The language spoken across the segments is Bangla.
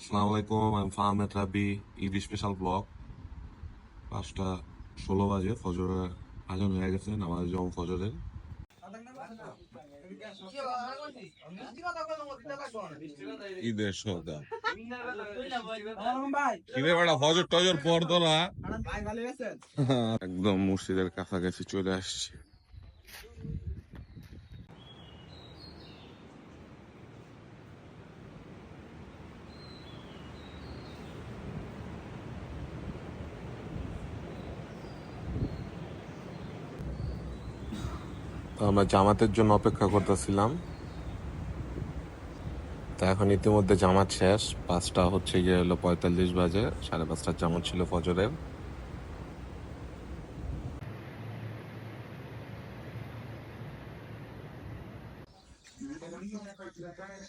আসসালামু আলাইকুম আমি ফাহমেদ রাবি ঈদ স্পেশাল ব্লগ পাঁচটা ষোলো বাজে ফজরের আজান হয়ে গেছে নামাজ ফজরের। ঈদের সৌদা। কিরে বেড়া ফজর টজর পর একদম মসজিদের কাছাকাছি চলে আসছে। আমরা জামাতের জন্য অপেক্ষা করতেছিলাম। তা এখন ইতিমধ্যে জামাত শেষ। পাঁচটা হচ্ছে গিয়ে হলো পঁয়তাল্লিশ বাজে সাড়ে পাঁচটার জামাত ছিল ফজরের।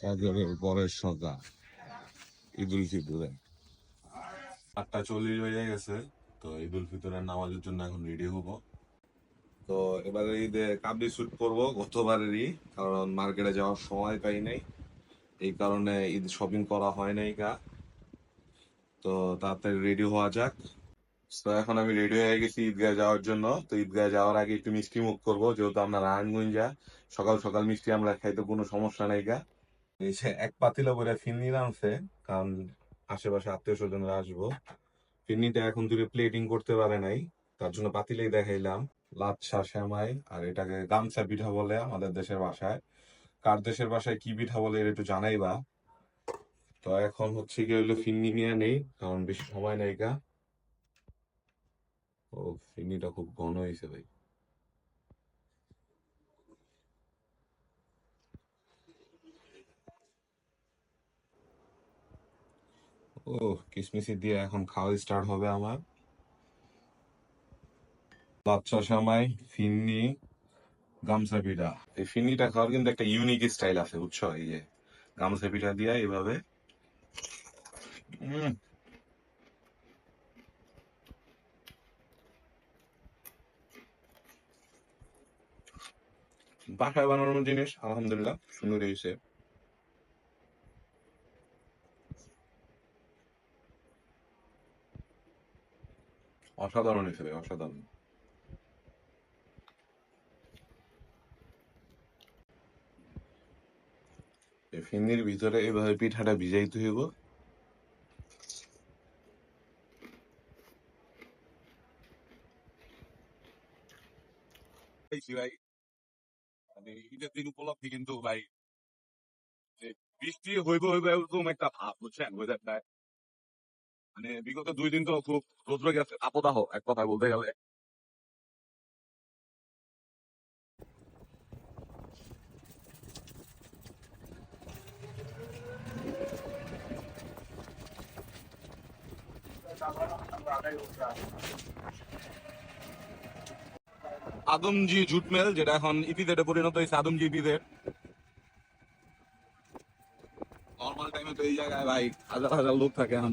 ফজরের পরের সকাল ঈদ উল ফিতরে। আটটা চল্লিশ বেজে গেছে তো ঈদ উল ফিতরের নামাজের জন্য এখন রেডি হব। তো এবারে ঈদে কাবলি শুট করব, গতবারেরই, কারণ মার্কেটে যাওয়ার সময় পাই নাই। এই কারণে ঈদ শপিং করা হয় নাই গা। তো তাড়াতাড়ি রেডি হওয়া যাক। তো এখন আমি রেডি হয়ে গেছি ঈদগাহ যাওয়ার জন্য। তো ঈদগাহ যাওয়ার আগে একটু মিষ্টি মুখ করব, যেহেতু আমরা নারায়ণগঞ্জা সকাল সকাল মিষ্টি আমরা খাইতে কোনো সমস্যা নাই গা। যে এক পাতিলা করে ফিরনি আনছে, কারণ আশেপাশে আত্মীয় স্বজনরা আসব। ফিরনিটা এখন দূরে প্লেটিং করতে পারে নাই, তার জন্য পাতিলেই দেখাইলাম। লাচ্ছা শ্যামাই, আর এটাকে গামছা পিঠা বলে আমাদের দেশের ভাষায়। কার দেশের ভাষায় কি পিঠা বলে এটা একটু জানাইবা তো এখন হচ্ছে কি হইল ফিন্নি নিয়ে নেই, কারণ বেশি সময় নেই গা। ও, ফিন্নিটা খুব ঘন হয়েছে ভাই। ও কিসমিসি দিয়ে এখন খাওয়া স্টার্ট হবে আমার। লাচ্ছা শ্যামাই ফিন্নি গামছা পিঠা। এই ফিন্নিটা খাওয়ার কিন্তু একটা ইউনিক স্টাইল আছে বুঝছ? এই যে গামছা পিঠা দিয়া এইভাবে উম, বাসায় বানানোর জিনিস আলহামদুলিল্লাহ সুন্দর হয়েছে। অসাধারণ হিসেবে অসাধারণ। এই ফিন্নির ভিতরে এইভাবে পিঠাটা ভিজাইতে হইব। মানে কিন্তু ভাই বৃষ্টি ভাব মানে বিগত দুই দিন তো খুব রোদ্র গেছে আপদাহ এক কথা বলতে গেলে। আদমজি জুট মেল যেটা এখন ইপিজেডে পরিণত হয়েছে, আদমজি ইপিজেড। নর্মাল টাইমে তো এই জায়গায়, ভাই, হাজার হাজার লোক থাকে এখন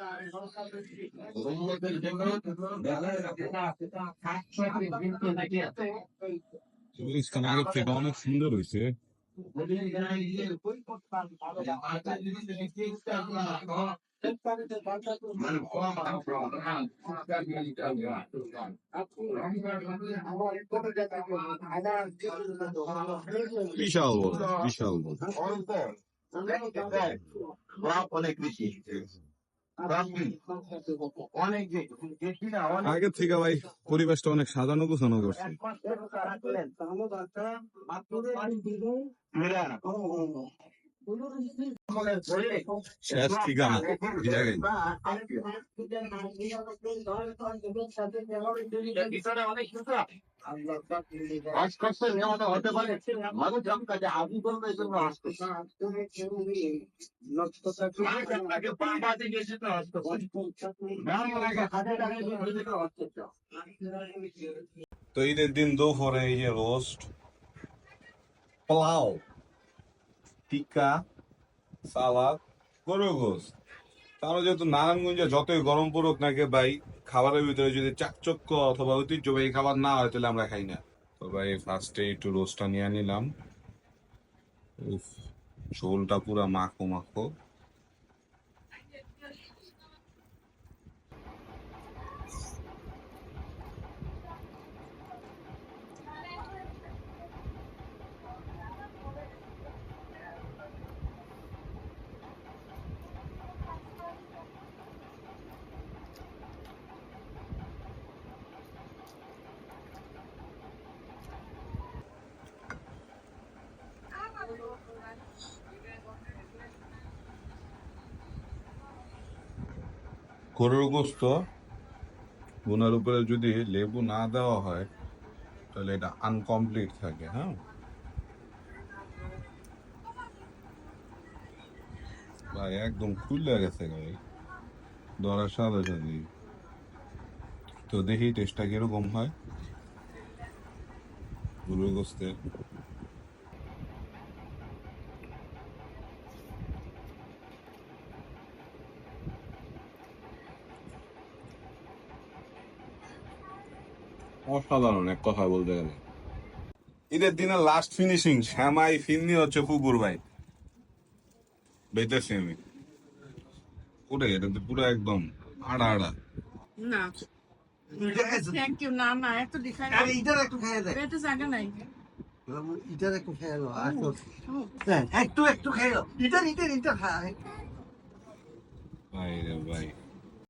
কো উম্মতের জন্য গৌরিস্তান আগের থেকে অনেক সুন্দর হয়েছে বিশাল বড় বিশাল বড় অনেক বেশি আগের থেকে ভাই পরিবেশটা অনেক সাজানো গোছানো করছে। শেষ ঠিকানা আসতে তো ঈদের দিন দুপুরে এই যে রোস্ট পোলাও। টিক্কা, সালাদ, গরুর গোস তাহলে যেহেতু নারায়ণগঞ্জে যতই গরম পড়ুক নাকি ভাই, খাবারের ভিতরে যদি চাকচক্য অথবা ঐতিহ্যবাহী খাবার না হয়, তাহলে আমরা খাই না। তো ভাই ফার্স্টে একটু রোস্টটা নিয়ে নিলাম। ঝোলটা পুরো মাখো মাখো। গরুর গোস্ত বোনার উপরে যদি লেবু না দেওয়া হয়, তাহলে এটা আনকমপ্লিট থাকে হ্যাঁ? ভাই, একদম খুলে গেছে, ভাই। ধরার সাথে সাথে। তো দেখি, টেস্টটা কীরকম হয়? গরুর গোস্তের। অসাধারণ এক কথা বলতে গেলে। ঈদের দিনে লাস্ট ফিনিশিং শ্যামাই ফিন্নি হচ্ছে কুকুর ভাই। বেতেছি আমি। ওটাই এটা তো পুরো একদম আড়া আড়া। না। থ্যাংক ইউ না না এত দেখাই আরে ইটার একটু খেয়ে দেয় পেটে জায়গা নাই। ইটার একটু খেয়ে দাও আর হ্যাঁ, একটু একটু খেয়ে দাও ইটার ইটার ইটার হ্যাঁ। ভাই রে ভাই।